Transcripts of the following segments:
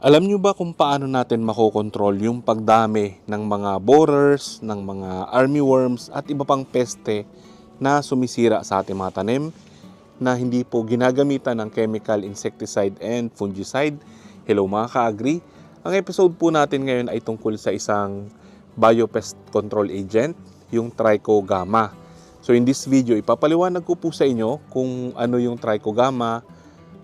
Alam nyo ba kung paano natin makokontrol yung pagdami ng mga borers, ng mga armyworms at iba pang peste na sumisira sa ating mga tanim na hindi po ginagamitan ng chemical insecticide and fungicide? Hello mga ka-agri! Ang episode po natin ngayon ay tungkol sa isang biopest control agent, yung Trichogamma. So in this video, ipapaliwanag ko po sa inyo kung ano yung Trichogamma,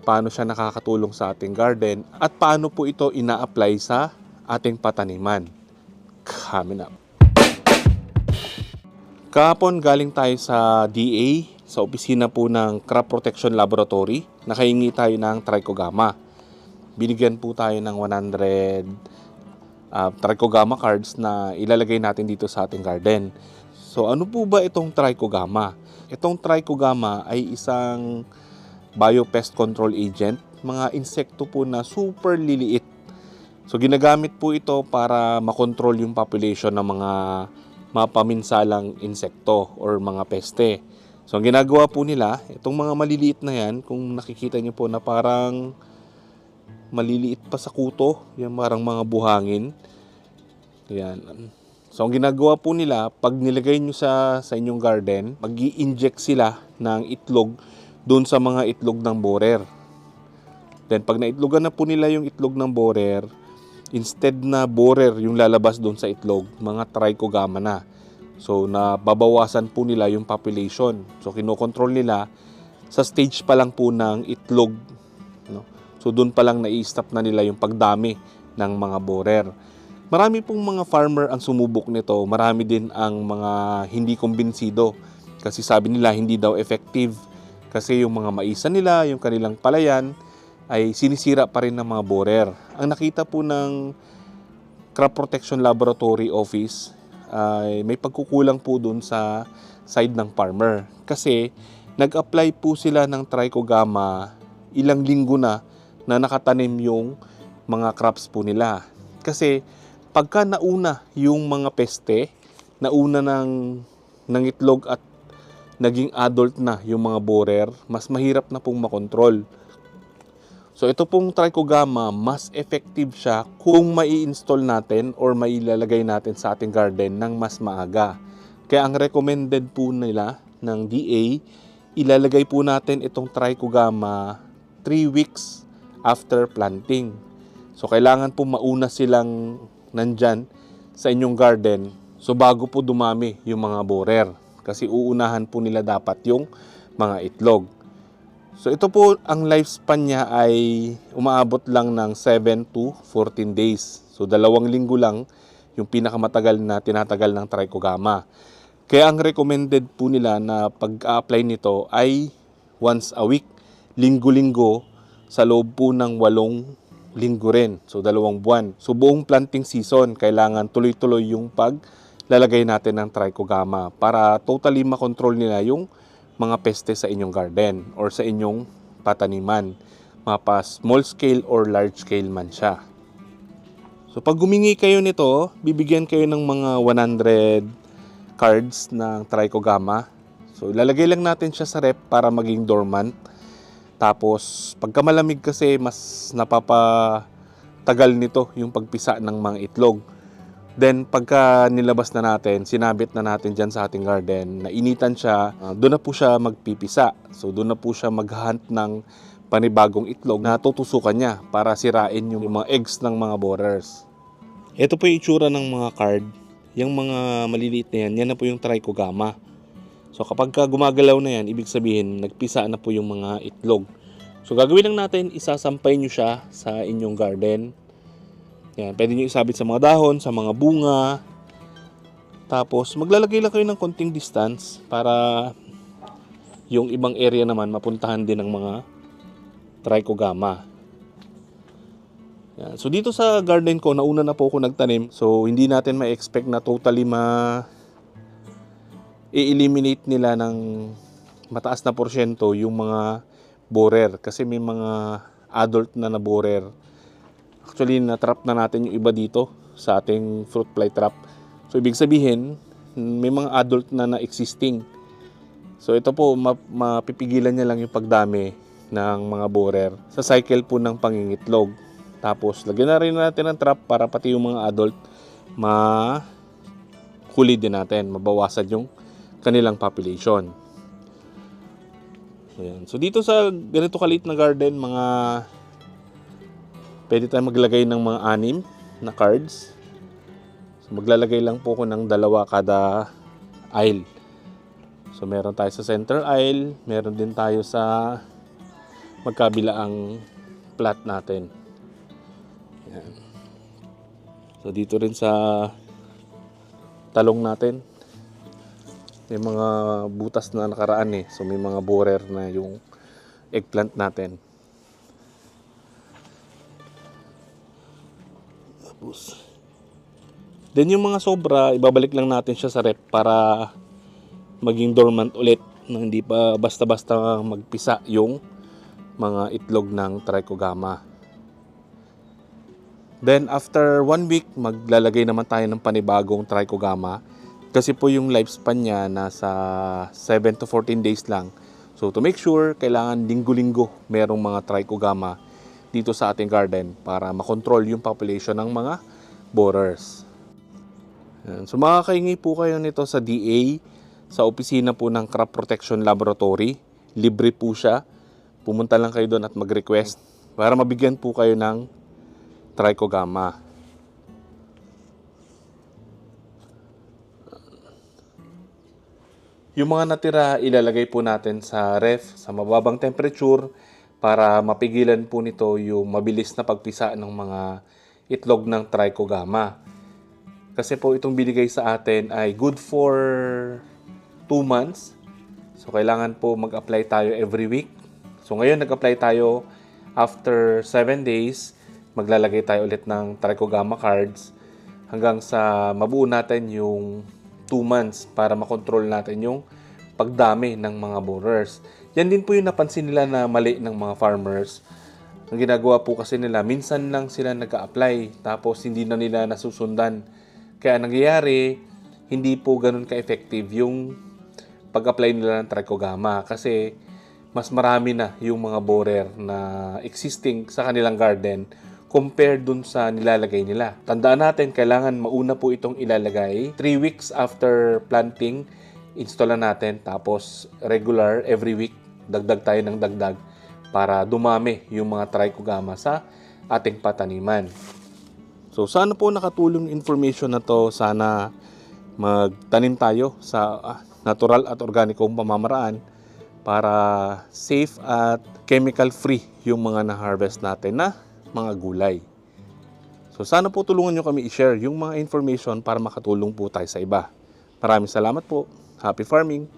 paano siya nakakatulong sa ating garden, at paano po ito ina-apply sa ating pataniman. Coming up. Kahapon galing tayo sa DA, sa opisina po ng Crop Protection Laboratory. Nakahingi tayo ng Trichogamma. Binigyan po tayo ng 100 uh, Trichogamma cards na ilalagay natin dito sa ating garden. So ano po ba itong Trichogamma? Itong Trichogamma ay isang biopest control agent, mga insekto po na super liliit. So ginagamit po ito para makontrol yung population ng mga mapaminsalang insekto or mga peste. So ang ginagawa po nila, itong mga maliliit na yan, kung nakikita niyo po na parang maliliit pa sa kuto, yung parang mga buhangin. Yan. So ang ginagawa po nila, pag nilagay nyo sa, sa inyong garden, mag inject sila ng itlog doon sa mga itlog ng borer. Then pag naitlogan na po nila yung itlog ng borer, instead na borer yung lalabas doon sa itlog, mga trichogamma na. So nababawasan po nila yung population. So kinokontrol nila sa stage pa lang po ng itlog. No? So doon pa lang nai-stop na nila yung pagdami ng mga borer. Marami pong mga farmer ang sumubok nito. Marami din ang mga hindi kumbinsido. Kasi sabi nila hindi daw effective kasi yung mga maisa nila, yung kanilang palayan, ay sinisira pa rin ng mga borer. Ang nakita po ng Crop Protection Laboratory Office ay may pagkukulang po dun sa side ng farmer. Kasi nag-apply po sila ng trichogamma ilang linggo na na nakatanim yung mga crops po nila. Kasi pagka nauna yung mga peste, nauna ng, ng itlog at naging adult na yung mga borer, mas mahirap na pong makontrol. So ito pong trichogamma, mas effective siya kung mai-install natin or mailalagay natin sa ating garden ng mas maaga. Kaya ang recommended po nila ng DA, ilalagay po natin itong trichogamma 3 weeks after planting. So kailangan po mauna silang nandyan sa inyong garden. So bago po dumami yung mga borer kasi uunahan po nila dapat yung mga itlog. So ito po ang lifespan niya ay umaabot lang ng 7 to 14 days. So dalawang linggo lang yung pinakamatagal na tinatagal ng trichogamma. Kaya ang recommended po nila na pag-apply nito ay once a week, linggo-linggo sa loob po ng walong linggo rin. So dalawang buwan. So buong planting season kailangan tuloy-tuloy yung pag lalagay natin ng trichogamma para totally makontrol nila yung mga peste sa inyong garden or sa inyong pataniman. Mapa small scale or large scale man siya. So pag gumingi kayo nito, bibigyan kayo ng mga 100 cards ng trichogamma. So ilalagay lang natin siya sa rep para maging dormant. Tapos pagka malamig kasi mas napapatagal nito yung pagpisa ng mga itlog. Then pagka nilabas na natin, sinabit na natin dyan sa ating garden, nainitan siya, uh, doon na po siya magpipisa. So doon na po siya maghunt ng panibagong itlog na tutusukan niya para sirain yung mga eggs ng mga borers. Ito po yung itsura ng mga card. Yung mga maliliit na yan, yan na po yung trichogamma. So kapag ka gumagalaw na yan, ibig sabihin nagpisa na po yung mga itlog. So gagawin lang natin, isasampay nyo siya sa inyong garden. Yan, pwede nyo isabit sa mga dahon, sa mga bunga. Tapos, maglalagay lang kayo ng konting distance para yung ibang area naman mapuntahan din ng mga trichogamma. Yan. So, dito sa garden ko, nauna na po ako nagtanim. So, hindi natin ma-expect na totally ma i-eliminate nila ng mataas na porsyento yung mga borer. Kasi may mga adult na na borer Actually, na-trap na natin yung iba dito sa ating fruit fly trap. So, ibig sabihin, may mga adult na na-existing. So, ito po, mapipigilan niya lang yung pagdami ng mga borer sa cycle po ng pangingitlog. Tapos, lagyan na rin natin ng trap para pati yung mga adult ma huli din natin, mabawasan yung kanilang population. So, yan. so dito sa ganito kalit na garden, mga pwede tayong maglagay ng mga anim na cards. So, maglalagay lang po ko ng dalawa kada aisle. So meron tayo sa center aisle, meron din tayo sa magkabilaang plat natin. Yan. So dito rin sa talong natin, may mga butas na nakaraan eh. So may mga borer na yung eggplant natin. Tapos, Then yung mga sobra, ibabalik lang natin siya sa rep para maging dormant ulit na hindi pa basta-basta magpisa yung mga itlog ng trichogama. Then after one week, maglalagay naman tayo ng panibagong trichogama kasi po yung lifespan niya nasa 7 to 14 days lang. So to make sure, kailangan linggo-linggo merong mga trichogama dito sa ating garden para makontrol yung population ng mga borers. So makakahingi po kayo nito sa DA, sa opisina po ng Crop Protection Laboratory. Libre po siya. Pumunta lang kayo doon at mag-request para mabigyan po kayo ng trichogama. Yung mga natira, ilalagay po natin sa ref sa mababang temperature para mapigilan po nito yung mabilis na pagpisa ng mga itlog ng trichogama. Kasi po itong binigay sa atin ay good for 2 months. So kailangan po mag-apply tayo every week. So ngayon nag-apply tayo after 7 days. Maglalagay tayo ulit ng trichogama cards hanggang sa mabuo natin yung 2 months para makontrol natin yung pagdami ng mga borers. Yan din po yung napansin nila na mali ng mga farmers. Ang ginagawa po kasi nila, minsan lang sila nag-apply tapos hindi na nila nasusundan. Kaya nangyayari, hindi po ganun ka-effective yung pag-apply nila ng trichogama kasi mas marami na yung mga borer na existing sa kanilang garden compared dun sa nilalagay nila. Tandaan natin, kailangan mauna po itong ilalagay. 3 weeks after planting, install na natin. Tapos regular, every week, dagdag tayo ng dagdag para dumami yung mga trichogama sa ating pataniman. So sana po nakatulong information na to. Sana magtanim tayo sa ah, natural at organikong pamamaraan para safe at chemical free yung mga na-harvest natin na mga gulay. So sana po tulungan nyo kami i-share yung mga information para makatulong po tayo sa iba. Maraming salamat po. Happy farming!